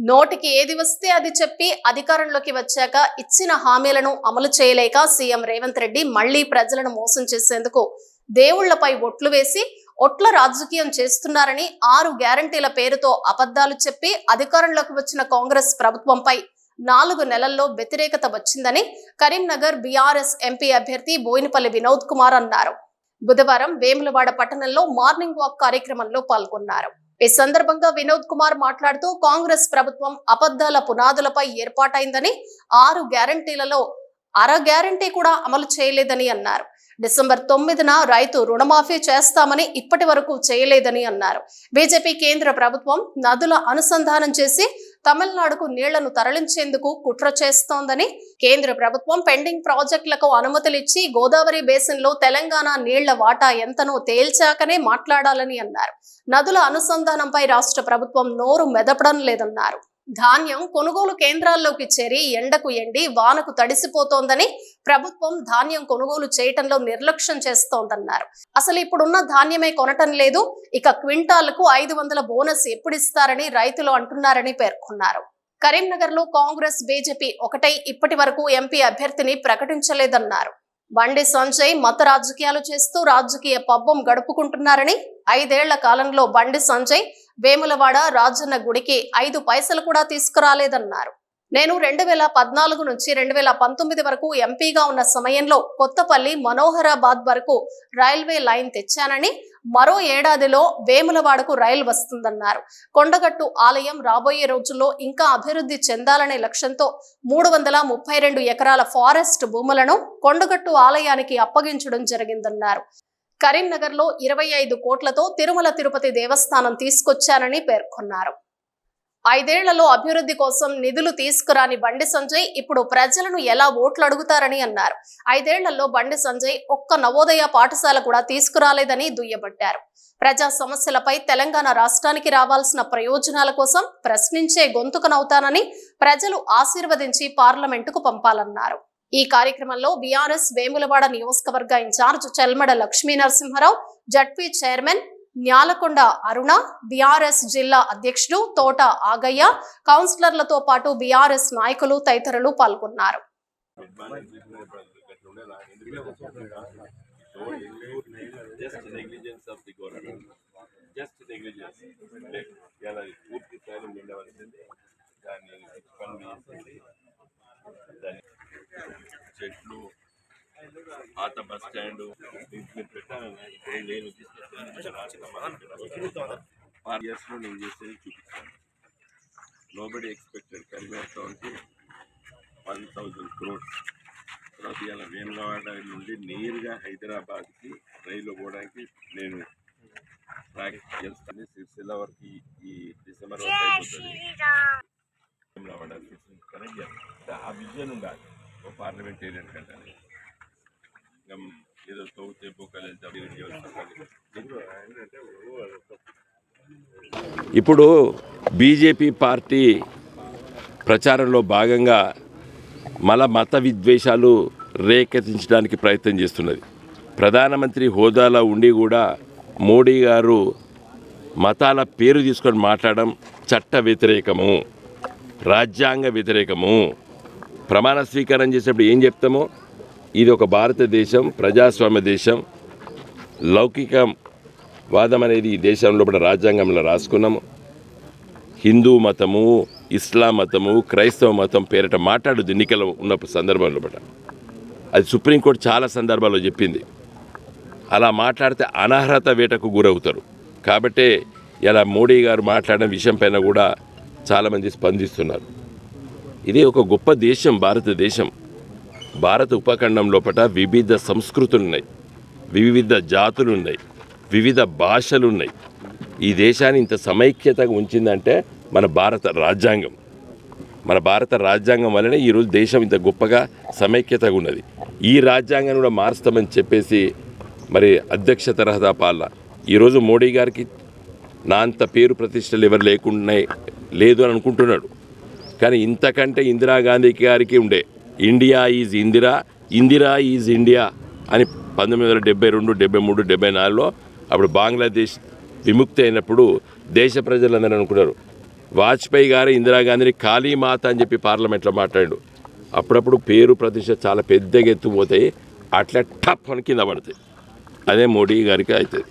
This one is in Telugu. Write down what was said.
నోటికి ఏది వస్తే అది చెప్పి అధికారంలోకి వచ్చాక ఇచ్చిన హామీలను అమలు చేయలేక సీఎం రేవంత్ రెడ్డి మళ్ళీ ప్రజలను మోసం చేసేందుకు దేవుళ్ళపై ఒట్లు వేసి ఒట్ల రాజకీయం చేస్తున్నారని ఆరు గ్యారంటీల పేరుతో అబద్ధాలు చెప్పి అధికారంలోకి వచ్చిన కాంగ్రెస్ ప్రభుత్వంపై నాలుగు నెలల్లో వ్యతిరేకత వచ్చిందని కరీంనగర్ బీఆర్ఎస్ ఎంపీ అభ్యర్థి బోయినపల్లి వినోద్ కుమార్ అన్నారు. బుధవారం వేములవాడ పట్టణంలో మార్నింగ్ వాక్ కార్యక్రమంలో పాల్గొన్నారు. ఈ సందర్భంగా వినోద్ కుమార్ మాట్లాడుతూ కాంగ్రెస్ ప్రభుత్వం అబద్ధాల పునాదులపై ఏర్పాటైందని ఆరు గ్యారంటీలలో అర గ్యారంటీ కూడా అమలు చేయలేదని అన్నారు. డిసెంబర్ తొమ్మిదిన రైతు రుణమాఫీ చేస్తామని ఇప్పటి వరకు చేయలేదని అన్నారు. బీజేపీ కేంద్ర ప్రభుత్వం నదుల అనుసంధానం చేసి తమిళనాడుకు నీళ్ళను తరలించేందుకు కుట్ర చేస్తోందని కేంద్ర ప్రభుత్వం పెండింగ్ ప్రాజెక్టులకు అనుమతులిచ్చి గోదావరి బేసిన్లో తెలంగాణ నీళ్ళ వాటా ఎంతనో తేల్చాకనే మాట్లాడాలని అన్నారు. నదుల అనుసంధానంపై రాష్ట్ర ప్రభుత్వం నోరు మెదపడం లేదన్నారు. ధాన్యం కొనుగోలు కేంద్రాల్లోకి చేరి ఎండకు ఎండి వానకు తడిసిపోతోందని ప్రభుత్వం ధాన్యం కొనుగోలు చేయటంలో నిర్లక్ష్యం చేస్తోందన్నారు. అసలు ఇప్పుడున్న ధాన్యమే కొనటం లేదు ఇక క్వింటాలకు ఐదు వందల బోనస్ ఎప్పుడిస్తారని రైతులు అంటున్నారని పేర్కొన్నారు. కరీంనగర్లో కాంగ్రెస్ బీజేపీ ఒకటై ఇప్పటి వరకు ఎంపీ అభ్యర్థిని ప్రకటించలేదన్నారు. బండి సంజయ్ మత రాజకీయాలు చేస్తూ రాజకీయ పబ్బం గడుపుకుంటున్నారని ఐదేళ్ళ కాలంలో బండి సంజయ్ వేములవాడ రాజన్న గుడికి ఐదు పైసలు కూడా తీసుకురాలేదన్నారు. నేను రెండు వేల పద్నాలుగు నుంచి రెండు వేల పంతొమ్మిది వరకు ఎంపీగా ఉన్న సమయంలో కొత్తపల్లి మనోహరాబాద్ వరకు రైల్వే లైన్ తెచ్చానని మరో ఏడాదిలో వేములవాడకు రైలు వస్తుందన్నారు. కొండగట్టు ఆలయం రాబోయే రోజుల్లో ఇంకా అభివృద్ధి చెందాలనే లక్ష్యంతో మూడు వందల ముప్పై రెండు ఎకరాల ఫారెస్ట్ భూములను కొండగట్టు ఆలయానికి అప్పగించడం జరిగిందన్నారు. కరీంనగర్లో ఇరవై ఐదు కోట్లతో తిరుమల తిరుపతి దేవస్థానం తీసుకొచ్చానని పేర్కొన్నారు. ఐదేళ్ళలో అభివృద్ధి కోసం నిధులు తీసుకురాని బండి సంజయ్ ఇప్పుడు ప్రజలను ఎలా ఓట్లు అడుగుతారని అన్నారు. ఐదేళ్ళలో బండి సంజయ్ ఒక్క నవోదయ పాఠశాల కూడా తీసుకురాలేదని దుయ్యబట్టారు. ప్రజా సమస్యలపై తెలంగాణ రాష్ట్రానికి రావాల్సిన ప్రయోజనాల కోసం ప్రశ్నించే గొంతుకనవుతానని ప్రజలు ఆశీర్వదించి పార్లమెంటుకు పంపాలన్నారు. ఈ కార్యక్రమంలో బీఆర్ఎస్ వేములవాడ నియోజకవర్గ incharge Chelmada Lakshmi Narasimha Rao ZP chairman Nyalakonda Aruna BRS జిల్లా అధ్యక్షుడు తోట ఆగయ్య కౌన్సిలర్లతో పాటు బీఆర్ఎస్ నాయకులు తదితరులు పాల్గొన్నారు దాన్ని చెట్లు పాత బస్ స్టాండ్ ఫార్ ఇయర్స్లో నేను చేసేది చూపిస్తాను. నోబడి ఎక్స్పెక్టెడ్ కరీంనగర్ టౌన్కి వన్ థౌజండ్ క్రోడ్స్ తర్వాత ఇలా వేములవాడ నుండి నేరుగా హైదరాబాద్కి రైలు పోవడానికి నేను ప్రాక్టీస్ చేస్తాను. సిరిసిల్ల వరకు ఈ- డిసెంబర్ వరకు అయిపోతుంది. వేములవాడ చేస్తాను ఆ విజన్ ఉండాలి. ఓ పార్లమెంటేరియన్ కంటే. ఏదో తోగితే ఇప్పుడు బీజేపీ పార్టీ ప్రచారంలో భాగంగా మల మత విద్వేషాలు రేకెత్తించడానికి ప్రయత్నం చేస్తున్నది. ప్రధానమంత్రి హోదాలో ఉండి కూడా మోడీ గారు మతాల పేరు తీసుకొని మాట్లాడడం చట్ట వ్యతిరేకము రాజ్యాంగ వ్యతిరేకము. ప్రమాణ స్వీకారం చేసేటప్పుడు ఏం చెప్తామో ఇది ఒక భారతదేశం ప్రజాస్వామ్య దేశం. లౌకిక వాదం అనేది ఈ దేశంలో కూడా రాజ్యాంగంలో రాసుకున్నాము. హిందూ మతము ఇస్లాం మతము క్రైస్తవ మతం పేరిట మాట్లాడు ఎన్నికలు ఉన్న సందర్భంలో పట అది సుప్రీంకోర్టు చాలా సందర్భాల్లో చెప్పింది. అలా మాట్లాడితే అనర్హత వేటకు గురవుతారు. కాబట్టే ఇలా మోడీ గారు మాట్లాడిన విషయం పైన కూడా చాలామంది స్పందిస్తున్నారు. ఇది ఒక గొప్ప దేశం భారతదేశం. భారత ఉపఖండం లోపల వివిధ సంస్కృతులు ఉన్నాయి వివిధ జాతులు ఉన్నాయి వివిధ భాషలు ఉన్నాయి ఈ దేశాన్ని ఇంత సమైక్యతగా ఉంచిందంటే మన భారత రాజ్యాంగం. మన భారత రాజ్యాంగం వల్లనే ఈరోజు దేశం ఇంత గొప్పగా సమైక్యతగా ఉన్నది. ఈ రాజ్యాంగం కూడా మారుస్తామని చెప్పేసి మరి అధ్యక్ష తరహదా పాలన. ఈరోజు మోడీ గారికి నా అంత పేరు ప్రతిష్టలు ఎవరు లేకుండా లేదు అని అనుకుంటున్నాడు. కానీ ఇంతకంటే ఇందిరాగాంధీ గారికి ఉండే India is Indira Indira is India అని పంతొమ్మిది వందల డెబ్బై రెండు డెబ్బై మూడు డెబ్బై నాలుగులో అప్పుడు బంగ్లాదేశ్ విముక్తి అయినప్పుడు దేశ ప్రజలందరూ అనుకున్నారు. వాజ్పేయి గారు ఇందిరాగాంధీని కాళీమాత అని చెప్పి పార్లమెంట్లో మాట్లాడు అప్పుడప్పుడు పేరు ప్రతిష్ట చాలా పెద్దగా ఎత్తుపోతాయి అట్లా టప్ అని కింద పడతాయి. అదే మోడీ గారికి అవుతుంది.